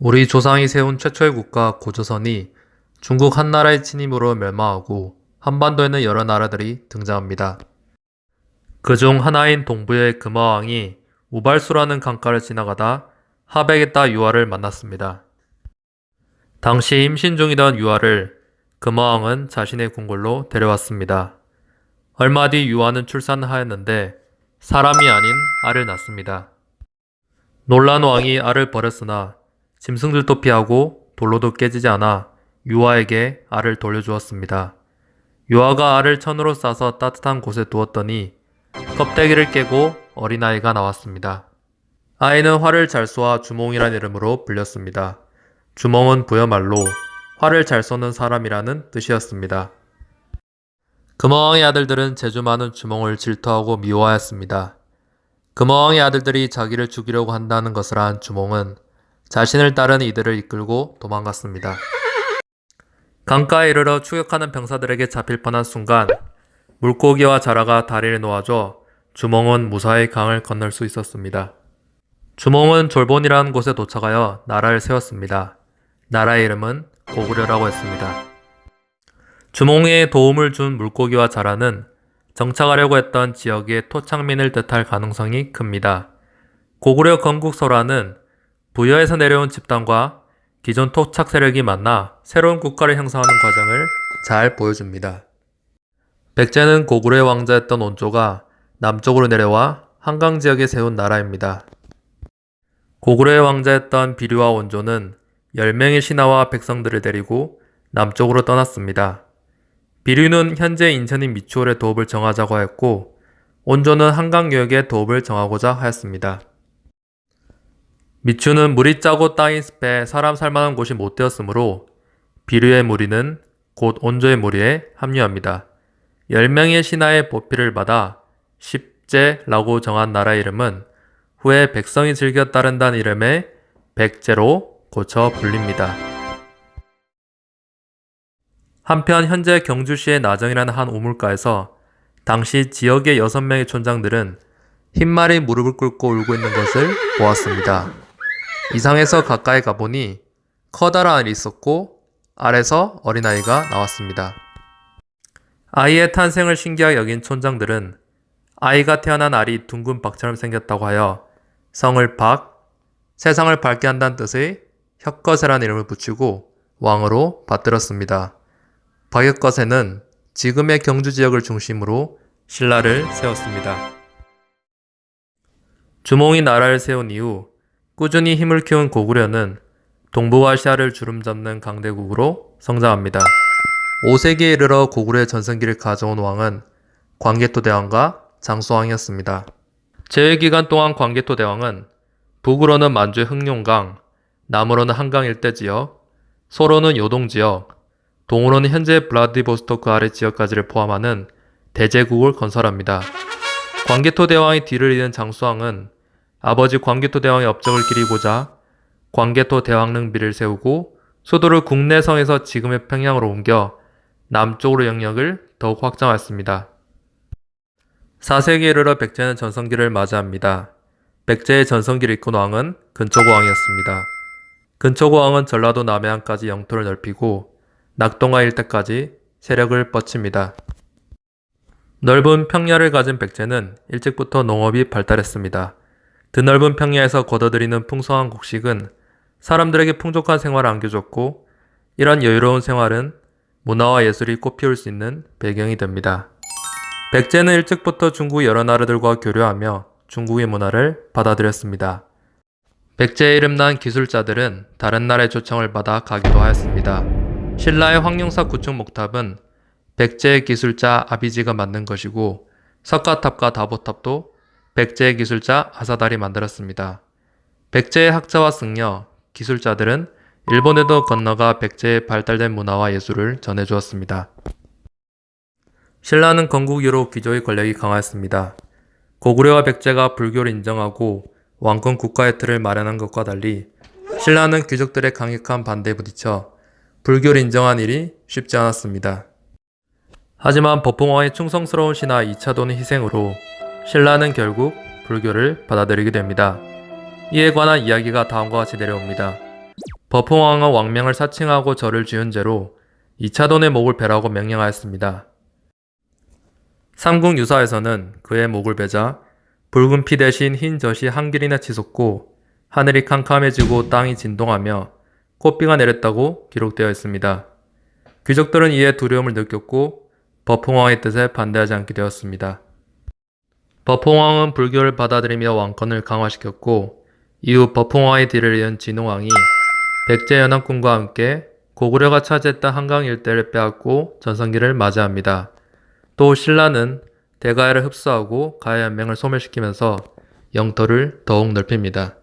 우리 조상이 세운 최초의 국가 고조선이 중국 한나라의 침입으로 멸망하고 한반도에는 여러 나라들이 등장합니다. 그중 하나인 동부의 금화왕이 우발수라는 강가를 지나가다 하백에 따 유아를 만났습니다. 당시 임신 중이던 유아를 금화왕은 자신의 궁궐로 데려왔습니다. 얼마 뒤 유아는 출산하였는데 사람이 아닌 알을 낳습니다. 놀란 왕이 알을 버렸으나 짐승들도 피하고 돌로도 깨지지 않아 유아에게 알을 돌려주었습니다. 유아가 알을 천으로 싸서 따뜻한 곳에 두었더니 껍데기를 깨고 어린아이가 나왔습니다. 아이는 활을 잘 쏘아 주몽이란 이름으로 불렸습니다. 주몽은 부여말로 활을 잘 쏘는 사람이라는 뜻이었습니다. 금화왕의 아들들은 재주 많은 주몽을 질투하고 미워하였습니다. 금화왕의 아들들이 자기를 죽이려고 한다는 것을 안 주몽은 자신을 따른 이들을 이끌고 도망갔습니다. 강가에 이르러 추격하는 병사들에게 잡힐 뻔한 순간 물고기와 자라가 다리를 놓아줘 주몽은 무사히 강을 건널 수 있었습니다. 주몽은 졸본이라는 곳에 도착하여 나라를 세웠습니다. 나라의 이름은 고구려라고 했습니다. 주몽에 도움을 준 물고기와 자라는 정착하려고 했던 지역의 토착민을 뜻할 가능성이 큽니다. 고구려 건국설화는 부여에서 내려온 집단과 기존 토착 세력이 만나 새로운 국가를 형성하는 과정을 잘 보여줍니다. 백제는 고구려의 왕자였던 온조가 남쪽으로 내려와 한강 지역에 세운 나라입니다. 고구려의 왕자였던 비류와 온조는 10명의 신하와 백성들을 데리고 남쪽으로 떠났습니다. 비류는 현재 인천인 미추홀의 도읍을 정하자고 하였고 온조는 한강 유역의 도읍을 정하고자 하였습니다. 미추는 물이 짜고 땅이 습해 사람 살만한 곳이 못 되었으므로 비류의 무리는 곧 온조의 무리에 합류합니다. 10명의 신하의 보필을 받아 십제라고 정한 나라 이름은 후에 백성이 즐겨 따른다는 이름의 백제로 고쳐 불립니다. 한편 현재 경주시의 나정이라는 한 우물가에서 당시 지역의 6명의 촌장들은 흰말이 무릎을 꿇고 울고 있는 것을 보았습니다. 이상해서 가까이 가보니 커다란 알이 있었고 알에서 어린아이가 나왔습니다. 아이의 탄생을 신기하게 여긴 촌장들은 아이가 태어난 알이 둥근 박처럼 생겼다고 하여 성을 박, 세상을 밝게 한다는 뜻의 혁거세라는 이름을 붙이고 왕으로 받들었습니다. 박혁거세는 지금의 경주 지역을 중심으로 신라를 세웠습니다. 주몽이 나라를 세운 이후 꾸준히 힘을 키운 고구려는 동부아시아를 주름잡는 강대국으로 성장합니다. 5세기에 이르러 고구려의 전성기를 가져온 왕은 광개토 대왕과 장수왕이었습니다. 제외 기간 동안 광개토 대왕은 북으로는 만주의 흑룡강, 남으로는 한강 일대 지역, 서로는 요동 지역, 동으로는 현재 블라디보스토크 아래 지역까지를 포함하는 대제국을 건설합니다. 광개토 대왕의 뒤를 이은 장수왕은 아버지 광개토 대왕의 업적을 기리고자 광개토 대왕릉비를 세우고 수도를 국내성에서 지금의 평양으로 옮겨 남쪽으로 영역을 더욱 확장했습니다. 4세기에 이르러 백제는 전성기를 맞이합니다. 백제의 전성기를 이끈 왕은 근초고 왕이었습니다. 근초고 왕은 전라도 남해안까지 영토를 넓히고 낙동강 일대까지 세력을 뻗칩니다. 넓은 평야를 가진 백제는 일찍부터 농업이 발달했습니다. 드넓은 평야에서 걷어들이는 풍성한 곡식은 사람들에게 풍족한 생활을 안겨줬고 이런 여유로운 생활은 문화와 예술이 꽃피울 수 있는 배경이 됩니다. 백제는 일찍부터 중국 여러 나라들과 교류하며 중국의 문화를 받아들였습니다. 백제의 이름난 기술자들은 다른 나라의 초청을 받아 가기도 하였습니다. 신라의 황룡사 구축 목탑은 백제의 기술자 아비지가 만든 것이고 석가탑과 다보탑도 백제의 기술자 아사달이 만들었습니다. 백제의 학자와 승려, 기술자들은 일본에도 건너가 백제의 발달된 문화와 예술을 전해주었습니다. 신라는 건국 이후로 귀족의 권력이 강화했습니다. 고구려와 백제가 불교를 인정하고 왕권 국가의 틀을 마련한 것과 달리 신라는 귀족들의 강력한 반대에 부딪혀 불교를 인정한 일이 쉽지 않았습니다. 하지만 법봉왕의 충성스러운 신하 이차돈의 희생으로 신라는 결국 불교를 받아들이게 됩니다. 이에 관한 이야기가 다음과 같이 내려옵니다. 버풍왕은 왕명을 사칭하고 절을 지은 죄로 이차돈의 목을 베라고 명령하였습니다. 삼국 유사에서는 그의 목을 베자 붉은 피 대신 흰 젖이 한 길이나 치솟고 하늘이 캄캄해지고 땅이 진동하며 꽃비가 내렸다고 기록되어 있습니다. 귀족들은 이에 두려움을 느꼈고 버풍왕의 뜻에 반대하지 않게 되었습니다. 버풍왕은 불교를 받아들이며 왕권을 강화시켰고 이후 버풍왕의 뒤를 이은 진흥왕이 백제 연합군과 함께 고구려가 차지했던 한강 일대를 빼앗고 전성기를 맞이합니다. 또 신라는 대가야를 흡수하고 가야 연맹을 소멸시키면서 영토를 더욱 넓힙니다.